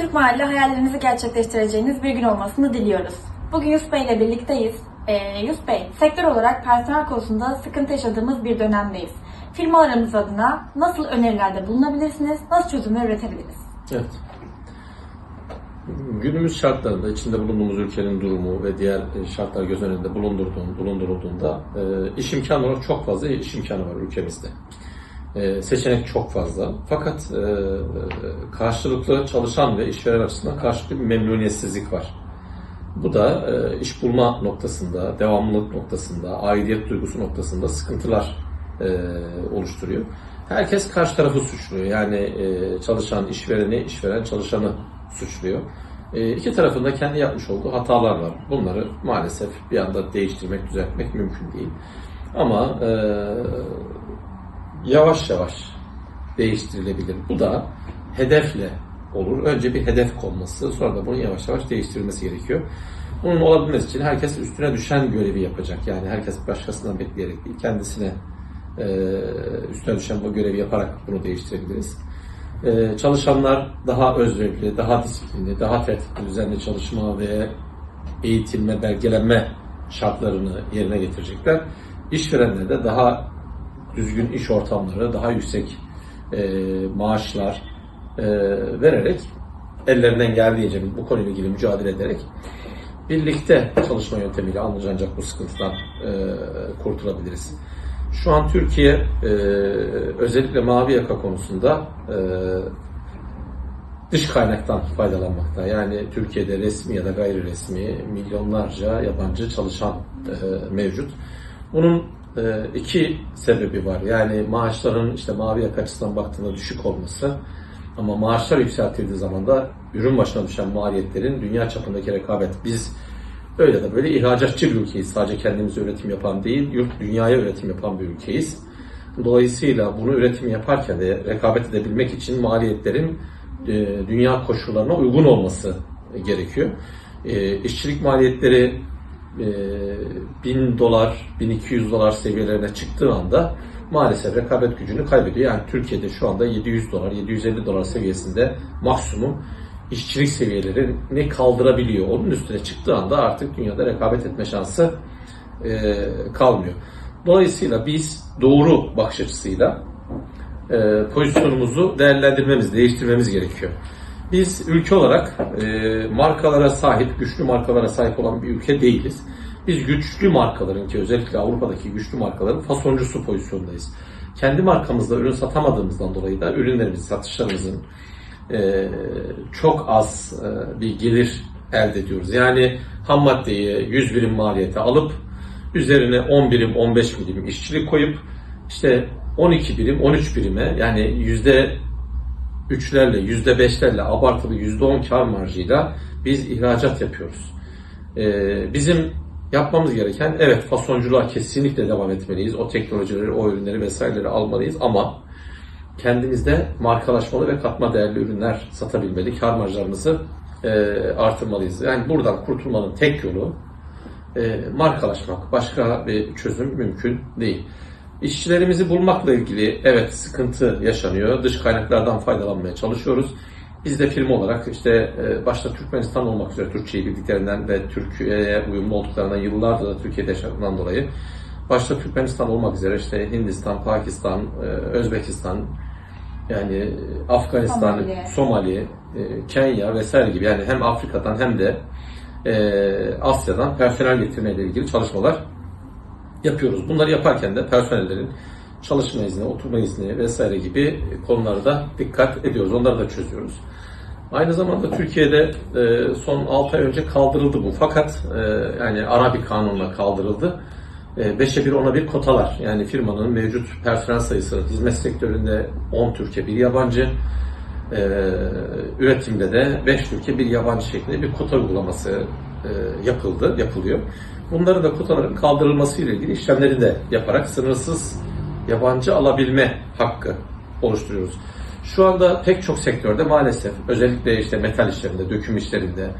Türk Mahalle hayallerinizi gerçekleştireceğiniz bir gün olmasını diliyoruz. Bugün Yusuf Bey ile birlikteyiz. Ee, Yusuf Bey, sektör olarak personel konusunda sıkıntı yaşadığımız bir dönemdeyiz. Firmalarımız adına nasıl önerilerde bulunabilirsiniz, nasıl çözümler üretebiliriz? Evet. Günümüz şartlarında içinde bulunduğumuz ülkenin durumu ve diğer şartlar göz önünde bulundurduğun, bulundurulduğunda e, iş imkanı olarak çok fazla iş imkanı var ülkemizde. E, seçenek çok fazla. Fakat e, karşılıklı çalışan ve işveren açısından karşılıklı bir memnuniyetsizlik var. Bu da e, iş bulma noktasında, devamlılık noktasında, aidiyet duygusu noktasında sıkıntılar e, oluşturuyor. Herkes karşı tarafı suçluyor. Yani e, çalışan işvereni, işveren çalışanı suçluyor. E, iki tarafında kendi yapmış olduğu hatalar var. Bunları maalesef bir anda değiştirmek, düzeltmek mümkün değil. Ama e, yavaş yavaş değiştirilebilir. Bu da hedefle olur. Önce bir hedef konması, sonra da bunun yavaş yavaş değiştirilmesi gerekiyor. Bunun olabilmesi için herkes üstüne düşen görevi yapacak. Yani herkes başkasından bekleyerek değil, kendisine e, üstüne düşen bu görevi yaparak bunu değiştirebiliriz. E, çalışanlar daha özverili, daha disiplinli, daha tertipli, düzenli çalışma ve eğitilme, belgelenme şartlarını yerine getirecekler. İşverenler de daha düzgün iş ortamları, daha yüksek e, maaşlar e, vererek ellerinden geldiğince bu konuyla ilgili mücadele ederek birlikte çalışma yöntemiyle ancak bu sıkıntıdan e, kurtulabiliriz. Şu an Türkiye e, özellikle mavi yaka konusunda e, dış kaynaktan faydalanmakta. Yani Türkiye'de resmi ya da gayri resmi milyonlarca yabancı çalışan e, mevcut. Bunun iki sebebi var. Yani maaşların işte mavi yaka açısından baktığında düşük olması ama maaşlar yükseltildiği zaman da ürün başına düşen maliyetlerin dünya çapındaki rekabet. Biz öyle de böyle ihracatçı bir ülkeyiz. Sadece kendimiz üretim yapan değil, yurt dünyaya üretim yapan bir ülkeyiz. Dolayısıyla bunu üretim yaparken de rekabet edebilmek için maliyetlerin e, dünya koşullarına uygun olması gerekiyor. E, işçilik maliyetleri 1000 dolar, 1200 dolar seviyelerine çıktığı anda maalesef rekabet gücünü kaybediyor. Yani Türkiye'de şu anda 700 dolar, 750 dolar seviyesinde maksimum işçilik seviyelerini kaldırabiliyor. Onun üstüne çıktığı anda artık dünyada rekabet etme şansı e, kalmıyor. Dolayısıyla biz doğru bakış açısıyla e, pozisyonumuzu değerlendirmemiz, değiştirmemiz gerekiyor. Biz ülke olarak e, markalara sahip, güçlü markalara sahip olan bir ülke değiliz. Biz güçlü markaların ki özellikle Avrupa'daki güçlü markaların fasoncusu pozisyondayız. Kendi markamızda ürün satamadığımızdan dolayı da ürünlerimizi, satışlarımızın e, çok az e, bir gelir elde ediyoruz. Yani ham maddeyi 100 birim maliyete alıp üzerine 10 birim, 15 birim işçilik koyup işte 12 birim, 13 birime yani yüzde üçlerle, yüzde beşlerle abartılı yüzde on kar marjıyla biz ihracat yapıyoruz. Ee, bizim yapmamız gereken evet fasonculuğa kesinlikle devam etmeliyiz. O teknolojileri, o ürünleri vesaireleri almalıyız ama kendimizde markalaşmalı ve katma değerli ürünler satabilmeli. Kar marjlarımızı e, artırmalıyız. Yani buradan kurtulmanın tek yolu e, markalaşmak. Başka bir çözüm mümkün değil. İşçilerimizi bulmakla ilgili evet sıkıntı yaşanıyor. Dış kaynaklardan faydalanmaya çalışıyoruz. Biz de firma olarak işte e, başta Türkmenistan olmak üzere Türkçeyi bildiklerinden ve Türkiye'ye uyumlu olduklarından yıllardır da Türkiye'de yaşadığından dolayı başta Türkmenistan olmak üzere işte Hindistan, Pakistan, e, Özbekistan, yani Afganistan, Somali. Somali, e, Kenya vesaire gibi yani hem Afrika'dan hem de Asya'dan personel getirmeyle ilgili çalışmalar yapıyoruz. Bunları yaparken de personellerin çalışma izni, oturma izni vesaire gibi konularda dikkat ediyoruz. Onları da çözüyoruz. Aynı zamanda Türkiye'de e, son 6 ay önce kaldırıldı bu. Fakat e, yani ara bir kanunla kaldırıldı. 5'e 1 10'a 1 kotalar. Yani firmanın mevcut personel sayısı hizmet sektöründe 10 Türkiye bir yabancı e, üretimde de 5 Türkiye bir yabancı şeklinde bir kota uygulaması yapıldı, yapılıyor. Bunları da kotaların kaldırılması ile ilgili işlemleri de yaparak sınırsız yabancı alabilme hakkı oluşturuyoruz. Şu anda pek çok sektörde maalesef özellikle işte metal işlerinde, döküm işlerinde,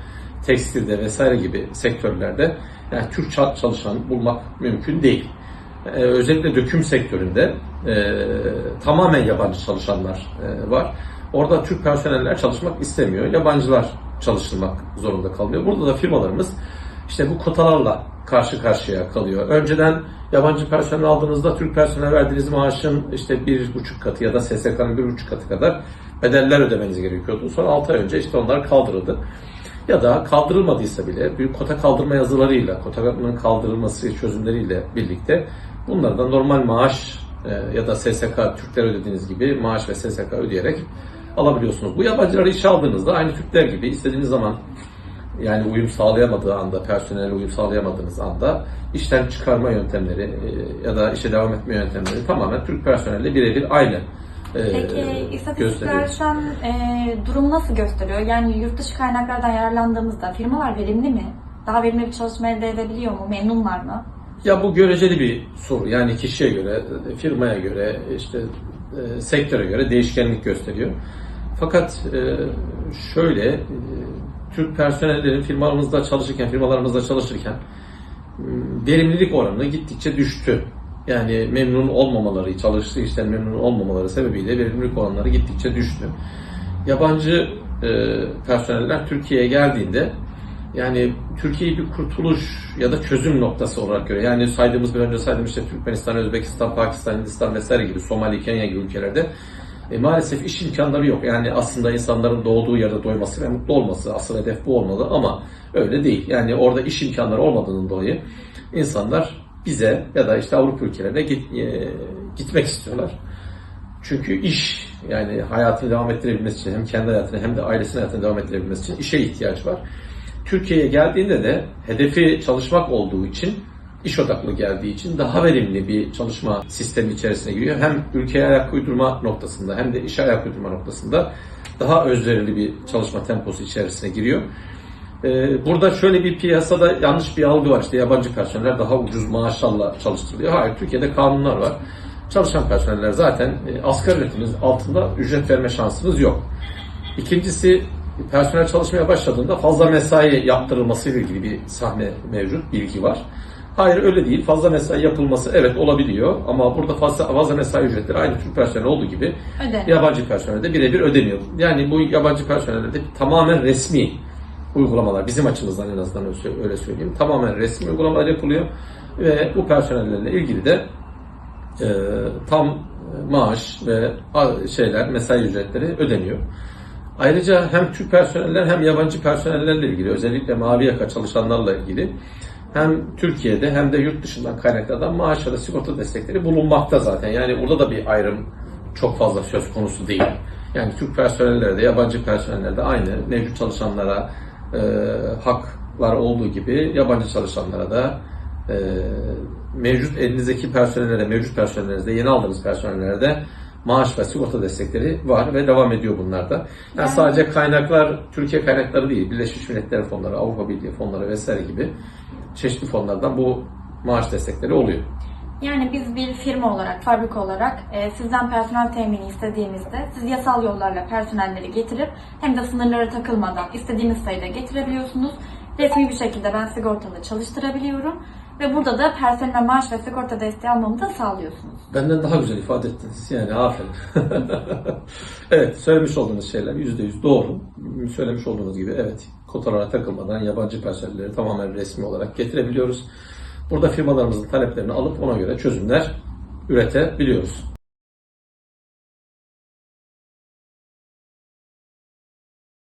tekstilde vesaire gibi sektörlerde yani Türk çalışan bulmak mümkün değil. Ee, özellikle döküm sektöründe e, tamamen yabancı çalışanlar e, var. Orada Türk personeller çalışmak istemiyor. Yabancılar çalıştırmak zorunda kalıyor. Burada da firmalarımız işte bu kotalarla karşı karşıya kalıyor. Önceden yabancı personel aldığınızda Türk personel verdiğiniz maaşın işte bir buçuk katı ya da SSK'nın bir buçuk katı kadar bedeller ödemeniz gerekiyordu. Sonra 6 ay önce işte onlar kaldırıldı. Ya da kaldırılmadıysa bile büyük kota kaldırma yazılarıyla, kotanın kaldırılması çözümleriyle birlikte bunlardan normal maaş e, ya da SSK Türkler ödediğiniz gibi maaş ve SSK ödeyerek alabiliyorsunuz. Bu yabancıları işe aldığınızda aynı Türkler gibi istediğiniz zaman yani uyum sağlayamadığı anda, personel uyum sağlayamadığınız anda işten çıkarma yöntemleri e, ya da işe devam etme yöntemleri tamamen Türk personelle birebir aynı e, Peki istatistikler gösteriyor. şu an e, durum nasıl gösteriyor? Yani yurt dışı kaynaklardan yararlandığımızda firmalar verimli mi? Daha verimli bir çalışma elde edebiliyor mu? Memnunlar mı? Ya bu göreceli bir soru. Yani kişiye göre, firmaya göre, işte e, sektöre göre değişkenlik gösteriyor. Fakat e, şöyle, e, Türk personellerin firmalarımızda çalışırken, firmalarımızda çalışırken m, verimlilik oranı gittikçe düştü. Yani memnun olmamaları, çalıştığı işten memnun olmamaları sebebiyle verimlilik oranları gittikçe düştü. Yabancı e, personeller Türkiye'ye geldiğinde yani Türkiye'yi bir kurtuluş ya da çözüm noktası olarak görüyor. Yani saydığımız bir önce saydığımız işte Türkmenistan, Özbekistan, Pakistan, Hindistan vesaire gibi Somali, Kenya gibi ülkelerde e, maalesef iş imkanları yok. Yani aslında insanların doğduğu yerde doyması ve mutlu olması asıl hedef bu olmalı ama öyle değil. Yani orada iş imkanları olmadığının dolayı insanlar bize ya da işte Avrupa ülkelerine git, e, gitmek istiyorlar. Çünkü iş yani hayatını devam ettirebilmesi için hem kendi hayatını hem de ailesinin hayatını devam ettirebilmesi için işe ihtiyaç var. Türkiye'ye geldiğinde de hedefi çalışmak olduğu için iş odaklı geldiği için daha verimli bir çalışma sistemi içerisine giriyor. Hem ülkeye ayak uydurma noktasında hem de işe ayak uydurma noktasında daha özverili bir çalışma temposu içerisine giriyor. Ee, Burada şöyle bir piyasada yanlış bir algı var. İşte yabancı personeller daha ucuz maaşlarla çalıştırılıyor. Hayır, Türkiye'de kanunlar var. Çalışan personeller zaten e, asgari ücretiniz altında ücret verme şansınız yok. İkincisi personel çalışmaya başladığında fazla mesai yaptırılması ile ilgili bir sahne mevcut, bilgi var. Hayır öyle değil. Fazla mesai yapılması evet olabiliyor ama burada fazla, fazla mesai ücretleri aynı Türk personeli olduğu gibi Ödeniyor. yabancı personelde birebir ödeniyor. Yani bu yabancı personelde tamamen resmi uygulamalar bizim açımızdan en azından öyle- öyle söyleyeyim. Tamamen resmi uygulamalar yapılıyor ve bu personellerle ilgili de e, tam maaş ve şeyler mesai ücretleri ödeniyor. Ayrıca hem Türk personeller hem yabancı personellerle ilgili özellikle mavi yaka çalışanlarla ilgili hem Türkiye'de hem de yurt dışından kaynaklardan maaş ya da sigorta destekleri bulunmakta zaten. Yani burada da bir ayrım çok fazla söz konusu değil. Yani Türk personelleri de yabancı personeller de aynı mevcut çalışanlara e, haklar olduğu gibi yabancı çalışanlara da e, mevcut elinizdeki personellere, mevcut personellerinizde, yeni aldığınız personellerde maaş ve sigorta destekleri var ve devam ediyor bunlar da. Yani Yani- sadece kaynaklar, Türkiye kaynakları değil, Birleşmiş Milletler fonları, Avrupa Birliği fonları vesaire gibi çeşitli fonlardan bu maaş destekleri oluyor. Yani biz bir firma olarak, fabrika olarak e, sizden personel temini istediğimizde siz yasal yollarla personelleri getirip hem de sınırlara takılmadan istediğiniz sayıda getirebiliyorsunuz. Resmi bir şekilde ben sigortalı çalıştırabiliyorum ve burada da personel maaş ve sigorta desteği almamı da sağlıyorsunuz. Benden daha güzel ifade ettiniz. Yani aferin. evet, söylemiş olduğunuz şeyler yüzde yüz doğru. Söylemiş olduğunuz gibi evet, kotalara takılmadan yabancı personelleri tamamen resmi olarak getirebiliyoruz. Burada firmalarımızın taleplerini alıp ona göre çözümler üretebiliyoruz.